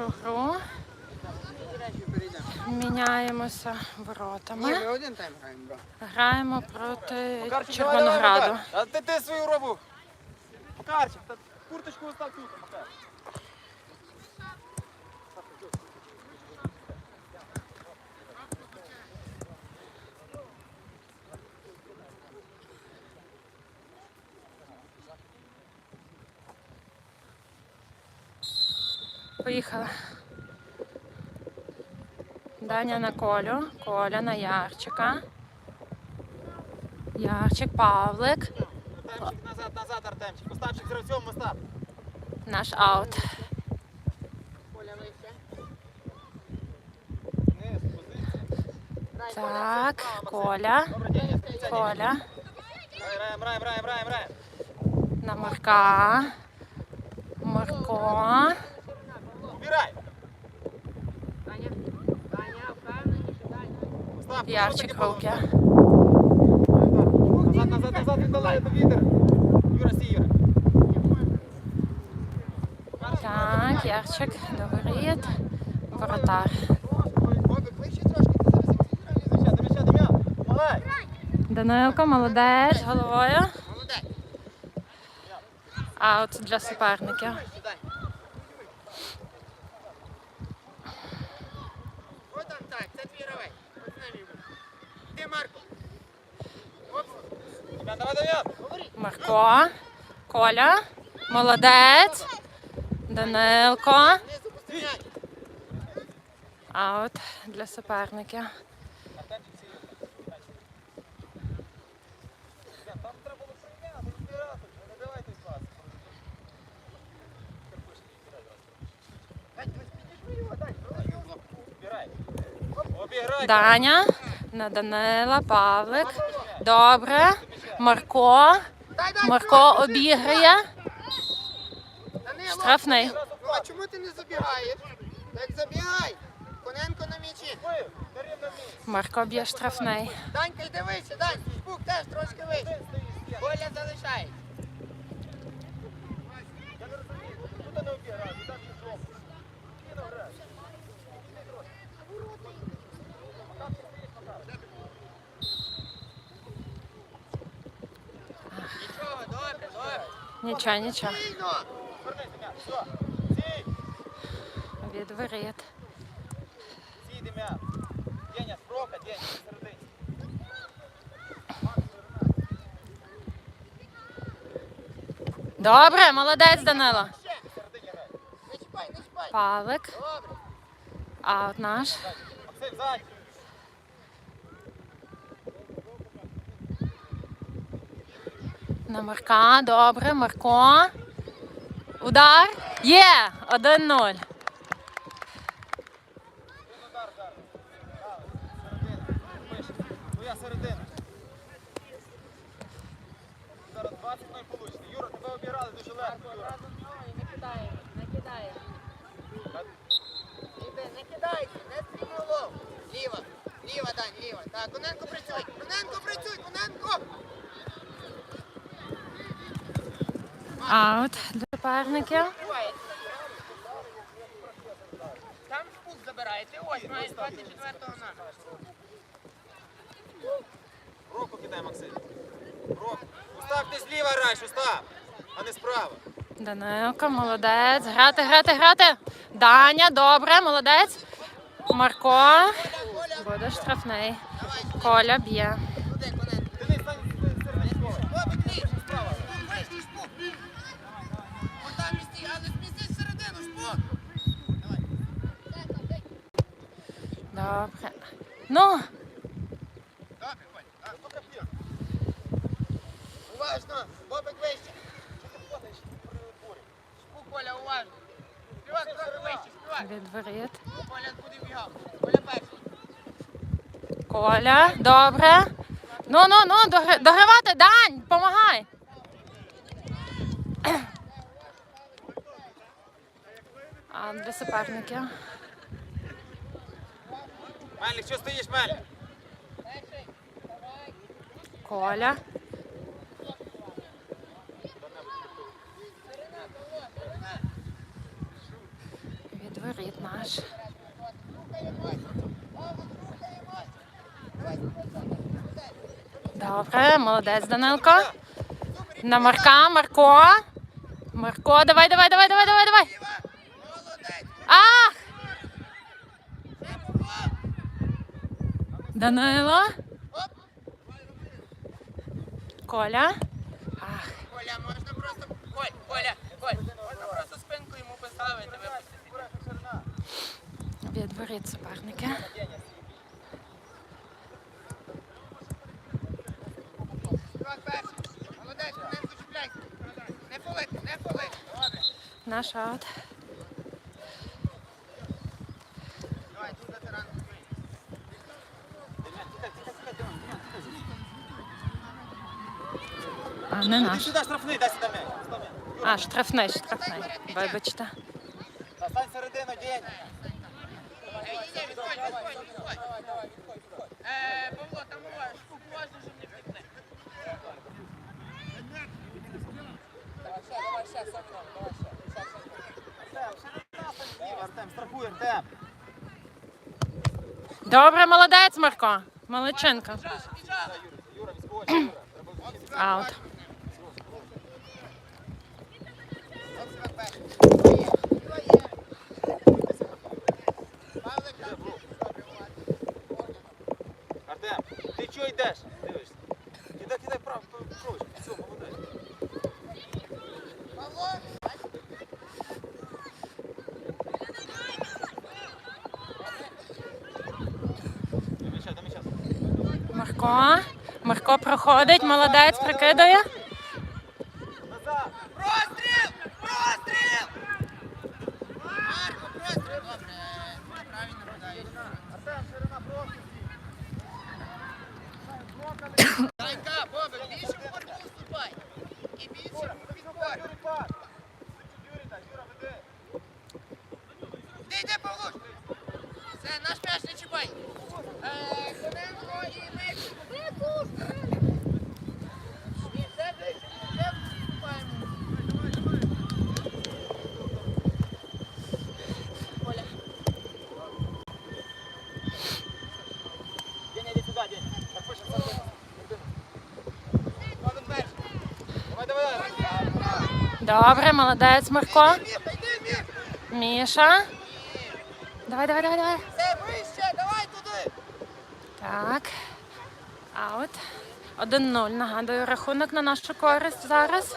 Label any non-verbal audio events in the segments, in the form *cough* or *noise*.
нашу гру. Міняємося Ні, воротами. ми один тайм граємо, бро. Граємо проти Макарчик, Червонограду. давай, давай, Макар. А ти, ти свою робу. Макарчик, та курточку остав тут, Макар. Поїхали. Даня на Колю, Коля на Ярчика. Ярчик, Павлик. Артемчик, назад, назад, Артемчик. Остапчик з гравцем, Остап. Наш аут. Коля вище. Так, Коля. Коля. Граємо, граємо, граємо, граємо, граємо. На Марка. Марко. Убирай. Даня, Даня, впевненіше, Даня. Що руки. Назад, назад, назад, віддалай, до вітер. Юра, стій, Юра. Так, Ярчик, доворіт. Воротар. Данилко, молодець, головою. Аут для суперників. Вище, Дань. О, там так, це твій гравець. Ось з ним буде. Ти, Марко. Оп. Дем'ян, давай, Дем'ян. Марко. Коля. Молодець. Данилко. Знизу постріляй. Аут для суперників. Артемчик, стій. Дем'ян, Там треба було прийняти, відбирати. Не давай той пас. Дань, ось підійшли його, Дань. проведи його. Обіграй. Обіграй. Даня. На Данила. Павлик. Добре. Марко. Дай, дай, Марко обіграє. Штрафний. А чому ти не забігаєш? Так забігай. Коненко на м'ячі. Місці. Марко б'є штрафний. Данька, йди вище, Дань. Теж трошки вище. Коля залишай. Я не розумію, тут не обіграв, і так пішов. Спокійно грай. Нічого, добре, добре. Нічого, нічого. Спокійно. Вернись, Дем'ян, все. Сій, Від воріт. Деня, спрока, Деня, середині. Добре, молодець Данило. Павлик. Добре. Аут наш. Максим, ззаді. На Марка. Добре, Марко. Удар. Є! 1-0. Один удар зараз. Середина. Твоя середина. Зараз 20 0 получите. Юра, тебе обіграли дуже легко. Не не кидай. Іди, не кидайся, не стрімолов. Ліва, ліва, Дань, ліва. Так, Коненко працюй. Коненко працюй, Коненко. Аут для суперників. Там шпук забираєте. Ось, маєш 24-го на. Руку кидай, Максим. Руку. Устав, ти зліва граєш, Устав, а не справа. Данилко, молодець. Грати, грати, грати. Даня, добре, молодець. Марко. Буде штрафний. Коля б'є. Туди, Коненко. Денис, стань серединку. Бобик, ліж. Вийшли, шпук. Вон там місці, але змістись всередину, шпук. Давай. Добре. Ну. Уважно, Бобик вище. Коля, уважно. Співак трохи вище, співак. від воріт. Коля куди бігав? Коля перший. Коля, добре. Ну, ну, ну, догри- догравати, Дань, помагай. А для суперників. Мельник, що стоїш, Мельник? Коля. Від воріт. відворіт наш. Добре, молодець Данилко. На Марка, Марко. Марко, давай, давай, давай, давай, давай, давай. Молодець! Ах! Це Павло! Данило. Оп! Коля. Ах, Коля, можна просто... Коль, Коля, Коль, можна просто спинку йому поставити, випустити. Іван перший. Молодець, Коненко чіпляйся. Не фолити, не. Добре. Наш аут. Давай, тут ветеран. А, не наш. сюди штрафний, дай сюди м'яч. А, штрафний, штрафний. Вибачте. Стань середину, день. Е, штук уважно, щоб не втекне. Артем, страхуй, Артем. Добре, молодець, Марко. Молодчинка. Юра, *coughs* відскочи, Юра. Треба відскочити. Аут. Артем, ти чого йдеш? Дивишся. Кидай, кидай право, право. Все, молодець. До м'яча, до м'яча. Марко. Марко проходить, молодець, прикидає. Назад. Простріл! Простріл! Марко, простріл! Добре, правильно подаєш. Артем, ширина просто. Данька, Бобик, більше в корпус вступай. І більше в підбор. Юрій, пас. Юрій, дай, Юра, веди. Де йде Павлуш? Все, наш м'яч не чіпай. Е, Коненко і м'яч. Ні, все ближче, все вступаємо. Коля. Деня, іди сюди, Деня. Так, пише, сам пише. Бобик перший. Давай, давай, давай. Добре, молодець, Марко. Міша. Давай, давай, давай, давай. Все, вище, давай туди. Так. Аут. 1-0. Нагадую, рахунок на нашу користь зараз.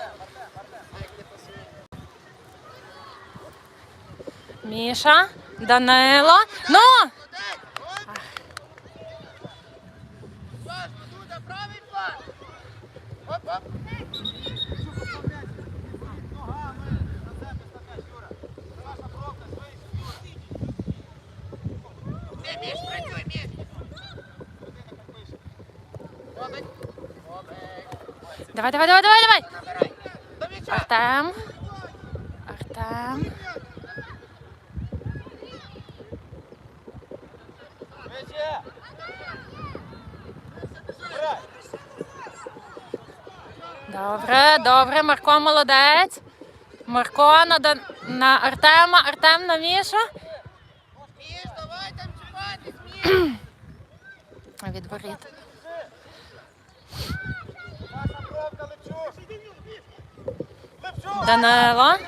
Міша. Данило. Ну! План. Оп, оп. Ногами. На себе стакай, Юра. Це наша бровка, швидше, Юра. Де між, працюй, між. Людина так пише. Бобик. Бобик. Давай, давай, давай, давай, давай. Артем. Артем. Добре, добре. Марко молодець. Марко на, на Артема. Артем на Мішу. Між, давай там чіпатись. Відворіт. Наша бровка, Левчук. Левчук. Данило. Дай, швидше, дай, дай. Дуже довго за ним.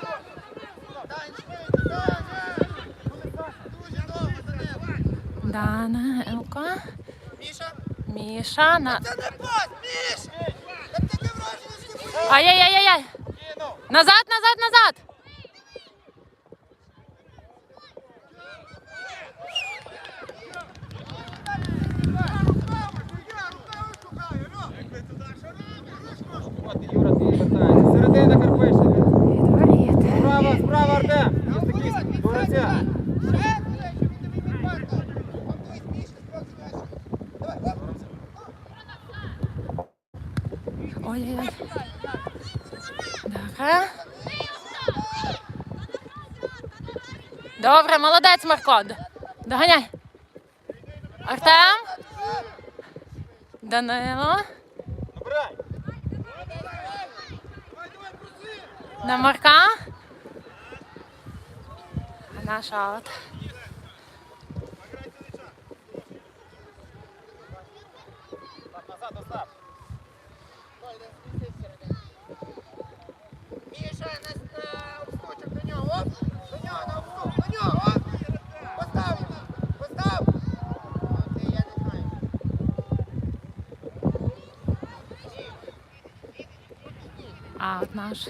Данилко. Міша. Міша на. Це не пас, між. Та таке враження, що ти боїшся. Ай-яй-яй-яй! Кинув. Назад, назад, назад! От, Юра, ти вертається. Середина Карпиша. Відворіт. Справа, справа, Артем. Єстакіст, до гравця. Ще, блядь, щоб він не міг пас. Готуй, Давай, давай. Ой-ой-ой. Добре. Добре, молодець, Марко. Доганяй. Артем. Данило. На Марка. наш аут. А, от наш.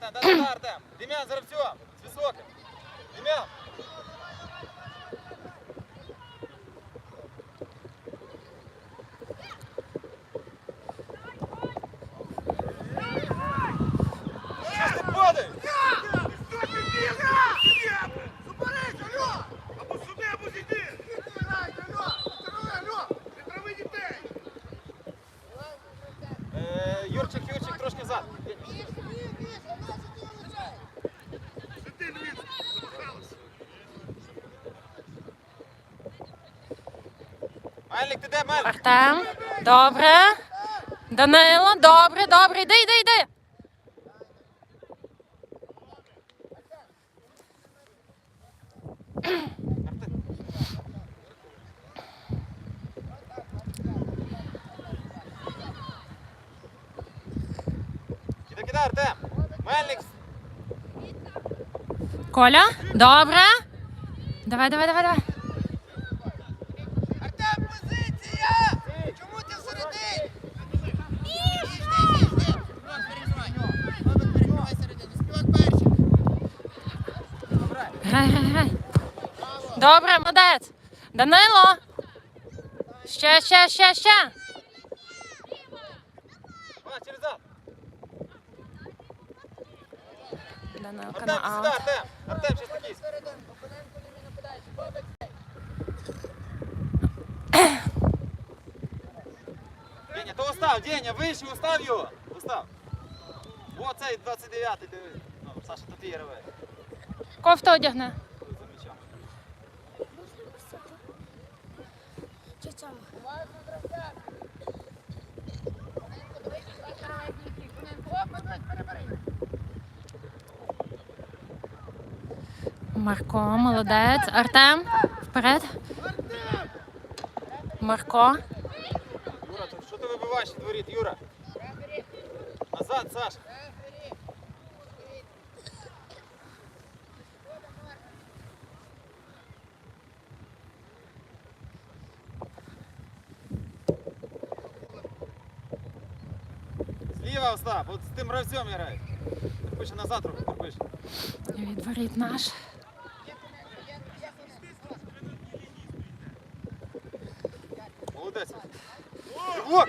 Артем, Артем, Демьян за Артем, с высоким. 김혜야 Мельник, ти де, Мельник? Артем. Добре. Данило, добре, добре. Йди, йди, йди. Кидай, кидай, Артем. Мельник. Коля, добре. Давай, давай, давай, давай. Артем, позиція! Чому ти всередині? Їжди, їжди! Співак, переживай. Робот, переживай середину. Співак перший. Грай, грай, грай. Добре, молодець. Данило. Ще, ще, ще, ще. Данилка на аут. Артем. Щось такий. Деня, то устав, Деня, вище, устав його. Устав. Цей 29-й, диви. Ну, Саша, то ти реве. Подивись, перебери. Марко, молодець. Артем, вперед. Марко. Юра, що ти вибиваєш від воріт, Юра? Назад, Саша. Зліва, Остап, от з тим гравцем грає. Терпиш, назад трохи, терпиш. Відворіт наш. Молодець. О!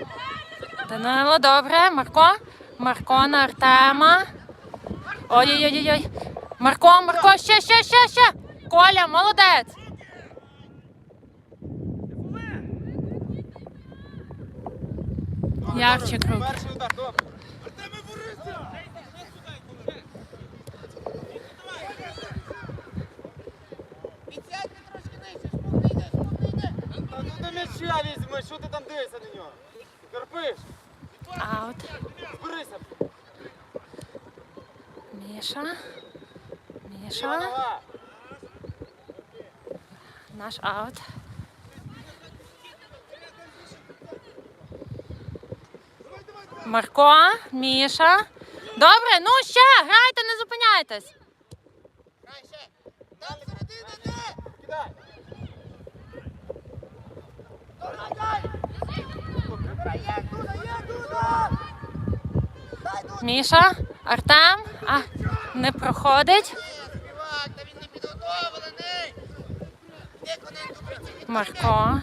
Данило, добре. Марко. Марко на Артема. Ой-ой-ой-ой. Марко, Марко, ще, ще, ще, ще. Коля, молодець. Ярчик добре. Перший удар, добре. М'яча візьми, що ти там дивишся на нього? Терпиш, Аут. зберися. Міша. Міша. Наш аут. Марко, Міша. Добре, ну ще, грайте, не зупиняйтесь. Грай ще. Там середина де? Кидай. Дай, Дуда! Міша, Артем. А, не проходить. Ні, співак, та він не підготовлений! Де коненку прийти? Марко.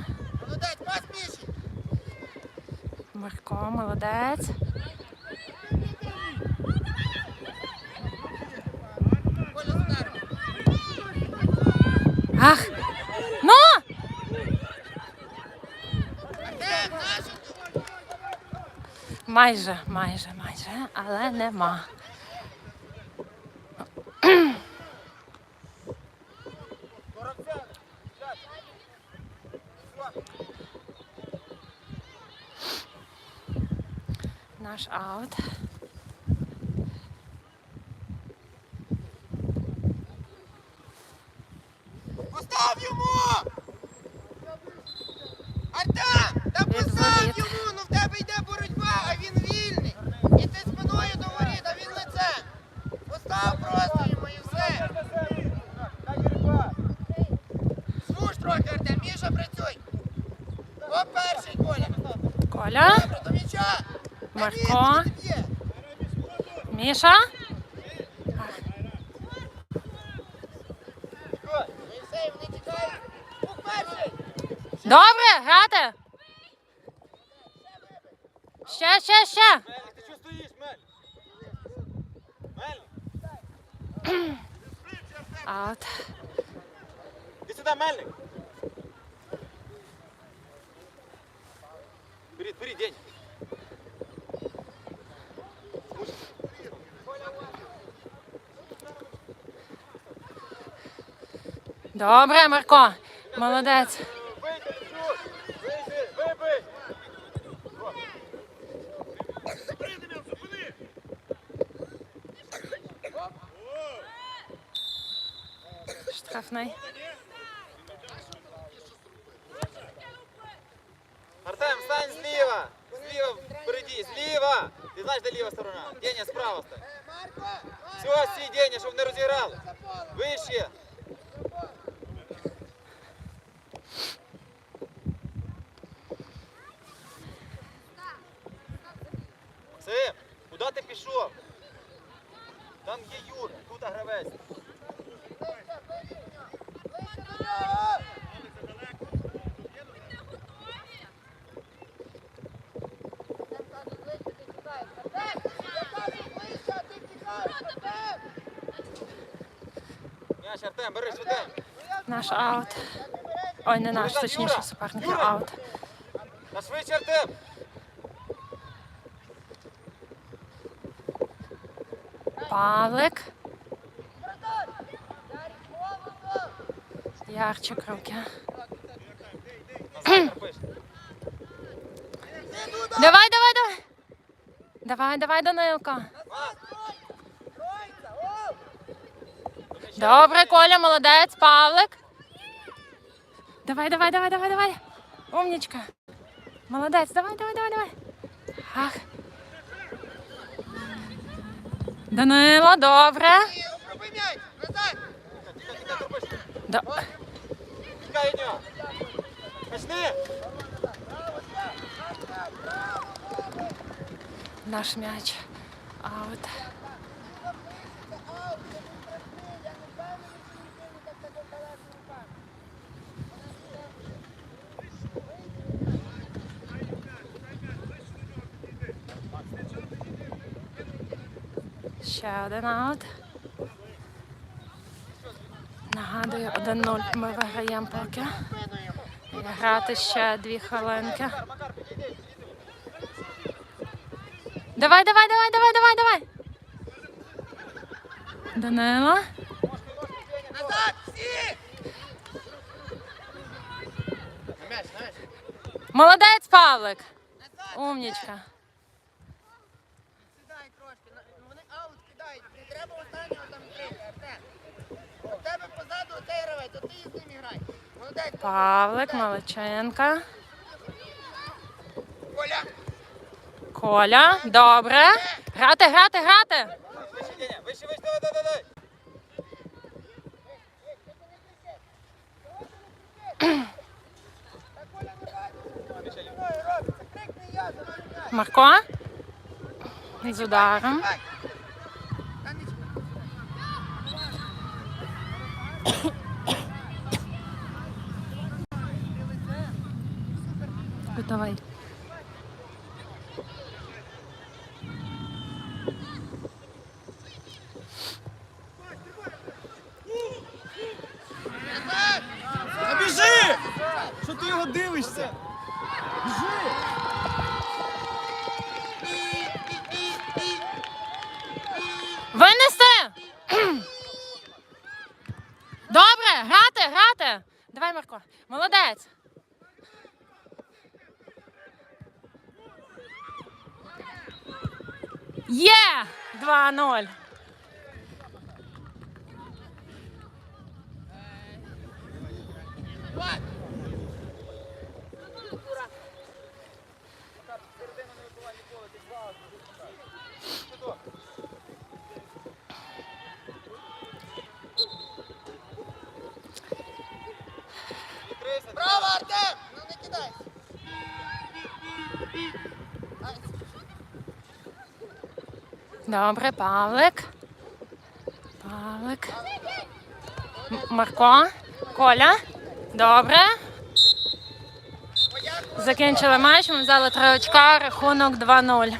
Молодець, пас Міші! Марко, молодець. Ах. Ну! Майже, майже, майже, але нема. Наш аут. постав йому! Артем! Та постав Відворіт. йому! Ну в тебе йде боротьба, а він вільний! І ти спиною до воріт, а він лицем! Постав просто йому і все! Звуж трохи, Артем, Міша, працюй! О, перший Коля! Коля. Добре, до м'яча! Марко. Він б'є. Міша. Ну і все, і вони тікають. Бух перший! Добре, грати. Ще, ще, ще. Ти чого стоїш? Мельник, Аут. іди сюди, Мельник. Беріть, беріть, День. Добре, Марко. Молодець. Штрафний. Артем, стань зліва! Зліва впереді, зліва! Ти знаєш, де ліва сторона? Деня, справа стань. Все, стій, Деня, щоб не розіграли. Вище! Пішов? Там є Юр, тут гравець. Артем бери швиденько. Наш аут. Ой, не наш, точніше, суперника аут. Та швидше, Артем! Павлик. Ярчик руки. Давай, давай, давай. Давай, давай, Данилко. Добре, Коля, молодець, Павлик. Давай, давай, давай, давай, давай. Умнічка. Молодець, давай, давай, давай, давай. Ах. Данило, добре. Да. Наш м'яч. Аут. Ще один аут. Нагадую, 1-0 ми виграємо поки. Грати ще дві хвилинки. Давай, давай, давай, давай, давай, давай. М'яч! Молодець, Павлик. Умнічка. Сідай трошки. на- ну, Вони аут кидають. Не треба останнього там крити, Артем. У тебе позаду оцей гравець, а ти з ним грай. Молодець. Павлик, Маличенка. Коля! Коля. Добре. Грати, грати, грати. Вище, вище, вище, давай, давай, давай. Та Коля не бачить, що мною робиться. Крикни я, за мною м'яч. Марко. З ударом. Давай. Та не чіпай. Давай. Назад! Та біжи! Що ти його дивишся? Біжи! Винести! Добре, грати, грати. Давай, Марко. Молодець. Є! 2-0. Давай! Відкрийся. Браво, Артем! Ну не кидайся. Добре, Павлик. Павлик. Марко. Коля. Добре. Закінчили матч. Ми взяли три очка. Рахунок 2-0.